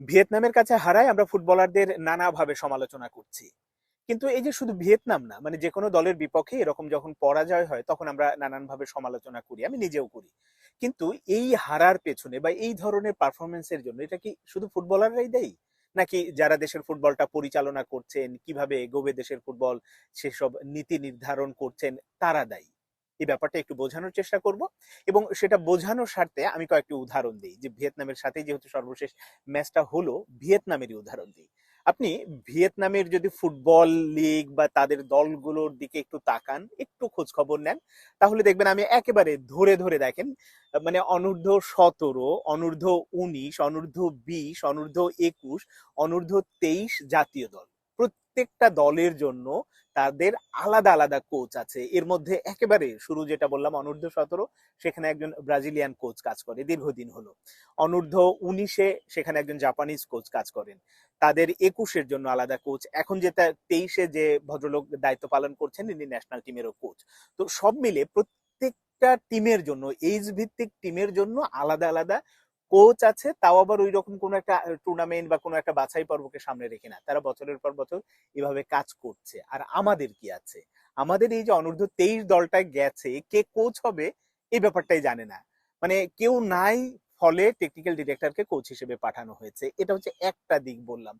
ভিয়েতনামের কাছে হারায় আমরা ফুটবলারদের নানাভাবে সমালোচনা করছি। কিন্তু এই যে শুধু ভিয়েতনাম না মানে যে কোনো দলের বিপক্ষে এরকম যখন পরাজয় হয়, তখন আমরা নানানভাবে সমালোচনা করি, আমি নিজেও করি। কিন্তু এই হারার পেছনে বা এই ধরনের পারফরমেন্সের জন্য এটা কি শুধু ফুটবলাররাই দেয়? নাকি যারা দেশের ফুটবলটা পরিচালনা করছেন, কীভাবে এগোবে দেশের ফুটবল, সেসব নীতি নির্ধারণ করছেন, তারা দায়ী? এই ব্যাপারটা একটু বোঝানোর চেষ্টা করব। এবং সেটা বোঝানোর স্বার্থে আমি কয়েকটি উদাহরণ দিই। যে ভিয়েতনামের সাথে যেহেতু সর্বশেষ ম্যাচটা হলো, ভিয়েতনামেরই উদাহরণ দিই। আপনি ভিয়েতনামের যদি ফুটবল লিগ বা তাদের দলগুলোর দিকে একটু তাকান, একটু খোঁজ খবর নেন, তাহলে দেখবেন আমি একেবারে ধরে ধরে দেখেন মানে অনূর্ধ্ব সতেরো, অনূর্ধ্ব উনিশ, অনূর্ধ্ব বিশ, অনূর্ধ্ব একুশ, অনূর্ধ্ব তেইশ জাতীয় দল। প্রত্যেকটা দলের জন্য তাদের আলাদা আলাদা কোচ আছে। এর মধ্যে একেবারে শুরু যেটা বললাম, অনূর্ধ্ব সতেরো, সেখানে একজন ব্রাজিলিয়ান কোচ কাজ করে, দীর্ঘদিন হলো। অনূর্ধ্ব উনিশে সেখানে একজন জাপানিজ কোচ কাজ করেন। তাদের একুশের জন্য আলাদা কোচ এখন যেটা তেইশে যে ভদ্রলোক দায়িত্ব পালন করছেন, ইনি ন্যাশনাল টিমেরও কোচ তো সব মিলে প্রত্যেকটা টিমের জন্য এইজ ভিত্তিক টিমের জন্য আলাদা আলাদা কোচ আছে, তাও আবার ওই রকম কোনো একটা টুর্নামেন্ট বা কোনো একটা বাছাই পর্বকে সামনে রেখে না। তারা বছরের পর বছর এভাবে কাজ করছে। আর আমাদের কি আছে? আমাদের এই যে অনূর্ধ্ব তেইশ দলটা গেছে, কে কোচ হবে এই ব্যাপারটাই জানে না। মানে কেউ নাই ফলে টেকনিক্যাল ডিরেক্টরকে কোচ হিসেবে পাঠানো হয়েছে। এটা হচ্ছে একটা দিক বললাম।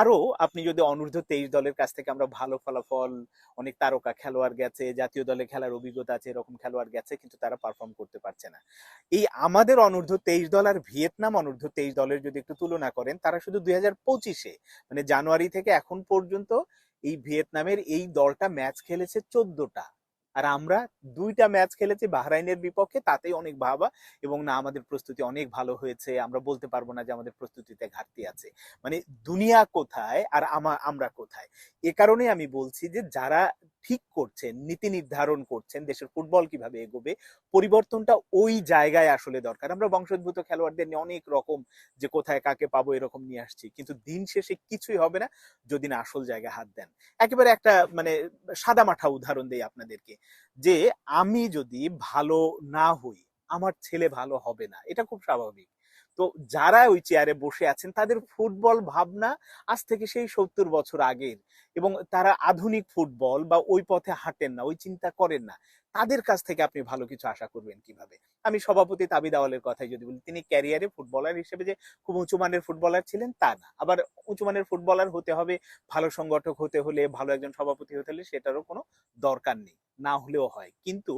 আরও আপনি যদি অনূর্ধ্ব তেইশ দলের কাছ থেকে আমরা ভালো ফলাফল, অনেক তারকা খেলোয়াড় গেছে, জাতীয় দলে খেলার অভিজ্ঞতা আছে, এরকম খেলোয়াড় গেছে, কিন্তু তারা পারফর্ম করতে পারছে না। এই আমাদের অনূর্ধ্ব তেইশ দল আর ভিয়েতনাম অনূর্ধ্ব তেইশ দলের যদি একটু তুলনা করেন, তারা শুধু দুই হাজার পঁচিশে মানে জানুয়ারি থেকে এখন পর্যন্ত এই ভিয়েতনামের এই দলটা ম্যাচ খেলেছে চোদ্দটা। আর আমরা দুইটা ম্যাচ খেলেছি বাহরাইনের বিপক্ষে, তাতেই অনেক ভাবা এবং না, আমাদের প্রস্তুতি অনেক ভালো হয়েছে। আমরা বলতে পারব না যে আমাদের প্রস্তুতিতে ঘাটতি আছে। মানে দুনিয়া কোথায় আর আমা- আমরা কোথায়? এ কারণে আমি বলছি যে যারা ঠিক করছেন, নীতি নির্ধারণ করছেন দেশের ফুটবল কীভাবে এগোবে, পরিবর্তনটা ওই জায়গায় আসলে দরকার। আমরা বংশোদ্ভূত খেলোয়াড়দের নিয়ে অনেক রকম যে কোথায় কাকে পাবো এরকম নিয়ে আসছি, কিন্তু দিন শেষে কিছুই হবে না যদি না আসল জায়গায় হাত দেন। একেবারে একটা মানে সাদা মাঠা উদাহরণ দেই আপনাদেরকে, যে আমি যদি ভালো না হই, আমার ছেলে ভালো হবে না, এটা খুব স্বাভাবিক। তো যারা ওই চেয়ারে বসে আছেন, তাদের ফুটবল ভাবনা আজ থেকে সেই সত্তর বছর আগের। এবং তারা আধুনিক ফুটবল বা ওই পথে হাঁটেন না, ওই চিন্তা করেন না। তাদের কাছ থেকে আপনি ভালো কিছু আশা করবেন কীভাবে? আমি সভাপতি তাবিদ আওয়ালের কথাই যদি বলি, তিনি ক্যারিয়ারে ফুটবলার হিসেবে যে খুব উঁচু মানের ফুটবলার ছিলেন তা না। আবার উঁচু মানের ফুটবলার হতে হবে, ভালো সংগঠক হতে হলে, ভালো একজন সভাপতি হতে হলে সেটারও কোনো দরকার নেই, না হলেও হয়। কিন্তু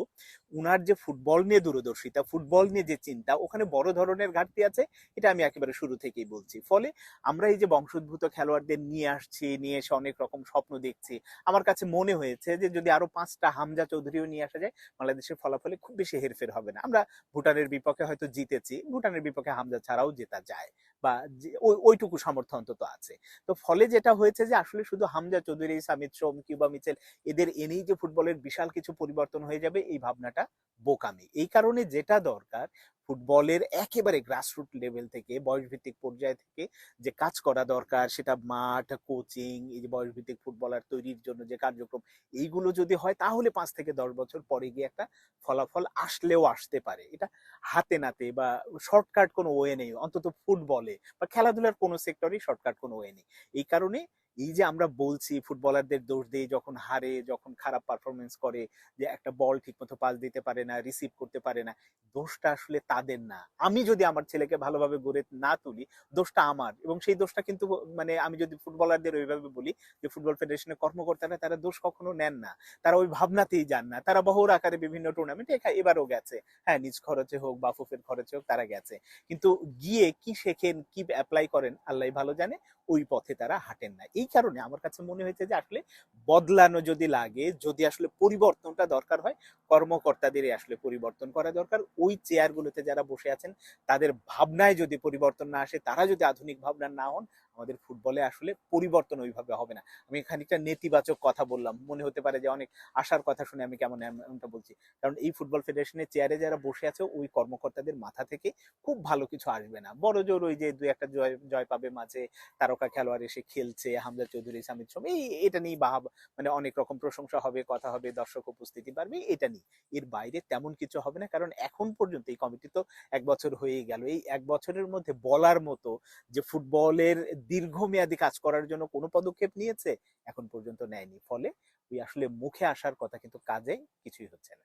উনার যে ফুটবল নিয়ে দূরদর্শিতা, ফুটবল নিয়ে যে চিন্তা, ওখানে বড় ধরনের ঘাটতি আছে, এটা আমি একেবারে শুরু থেকেই বলছি। ফলে আমরা এই যে বংশোদ্ভূত খেলোয়াড়দের নিয়ে আসছি, নিয়ে এসে অনেক রকম স্বপ্ন দেখছি। আমার কাছে মনে হয়েছে যে যদি আরও পাঁচটা হামজা চৌধুরীও নিয়ে আসা যায়, বাংলাদেশের ফলাফলে খুব বেশি হেরফের হবে না। আমরা ভুটানের বিপক্ষে হয়তো জিতেছি, ভুটানের বিপক্ষে হামজা ছাড়াও জেতা যায় বা ওইটুকু সামর্থ্য অন্তত আছে। তো ফলে যেটা হয়েছে যে আসলে শুধু হামজা চৌধুরী, সামিত সোম কিউবা মিচেল, এদের এনেই যে ফুটবলের বিশাল কিছু পরিবর্তন হয়ে যাবে, এই ভাবনাটা বোকামি। এই কারণে যেটা দরকার ফুটবলের একেবারে গ্রাসরুট লেভেল থেকে, বয়সভিত্তিক পর্যায় থেকে যে কাজ করা দরকার, সেটা মাঠ কোচিং এই যে বয়সভিত্তিক ফুটবলার তৈরির জন্য যে কার্যক্রম, এইগুলো যদি হয় তাহলে পাঁচ থেকে দশ বছর পরে গিয়ে একটা ফলাফল আসলেও আসতে পারে। এটা হাতে নাতে বা শর্টকাট কোনো ওয়ে নেই। অন্তত ফুটবলে বা খেলাধুলার কোনো সেক্টরেই শর্টকাট কোনো ওয়ে নেই। এই কারণে এই যে আমরা বলছি ফুটবলারদের দোষ দিয়ে যখন হারে, যখন খারাপ পারফরমেন্স করে, যে একটা বল ঠিকমতো পাস দিতে পারে না রিসিভ করতে পারে না, দোষটা আসলে তাদের না। আমি যদি আমার ছেলেকে ভালোভাবে গড়ে না তুলি, দোষটা আমার। এবং সেই দোষটা কিন্তু মানে আমি যদি ফুটবলারদের ওইভাবে বলি যে ফুটবল ফেডারেশনের কর্মকর্তারা, তারা দোষ কখনো নেন না। তারা ওই ভাবনাতেই যান না। তারা বহুর আকারে বিভিন্ন টুর্নামেন্টে এবারও গেছে। হ্যাঁ নিজ খরচে হোক বা ফুফের খরচে হোক, তারা গেছে। কিন্তু গিয়ে কি শেখেন, কি অ্যাপ্লাই করেন আল্লাহ ভালো জানে, ওই পথে তারা হাঁটেন না। এই কারণে আমার কাছে মনে হয়েছে যে আসলে বদলানো যদি লাগে, যদি আসলে পরিবর্তনটা দরকার হয় কর্মকর্তাদের আসলে পরিবর্তন করা দরকার। ওই চেয়ারগুলোতে যারা বসে আছেন, তাদের ভাবনায় যদি পরিবর্তন না আসে, তারা যদি আধুনিক ভাবনা না হন আমাদের ফুটবলে আসলে পরিবর্তন ওইভাবে হবে না। আমি খানিকটা নেতিবাচক কথা বললাম। মনে হতে পারে যে অনেক আশার কথা শুনে আমি কেমন এমনটা বলছি। কারণ এই ফুটবল ফেডারেশনের চেয়ারে যারা বসে আছে, ওই কর্মকর্তাদের মাথা থেকে খুব ভালো কিছু আসবে না। বড় জোর ওই যে দুই একটা জয় জয় পাবে মাঝে তারকা খেলোয়াড় এসে খেলছে, হামজা চৌধুরী সামিদ সোম, এই, এটা নিয়ে বাহাব মানে অনেক রকম প্রশংসা হবে, কথা হবে, দর্শক উপস্থিতি বাড়বে, এটা নিয়ে। এর বাইরে তেমন কিছু হবে না, কারণ এখন পর্যন্ত এই কমিটি তো এক বছর হয়েই গেল। এই এক বছরের মধ্যে বলার মতো যে ফুটবলের দীর্ঘমেয়াদী কাজ করার জন্য কোনো পদক্ষেপ নিয়েছে? এখন পর্যন্ত নেয়নি। ফলে ওই আসলে মুখে আসার কথা কিন্তু কাজে কিছুই হচ্ছে না।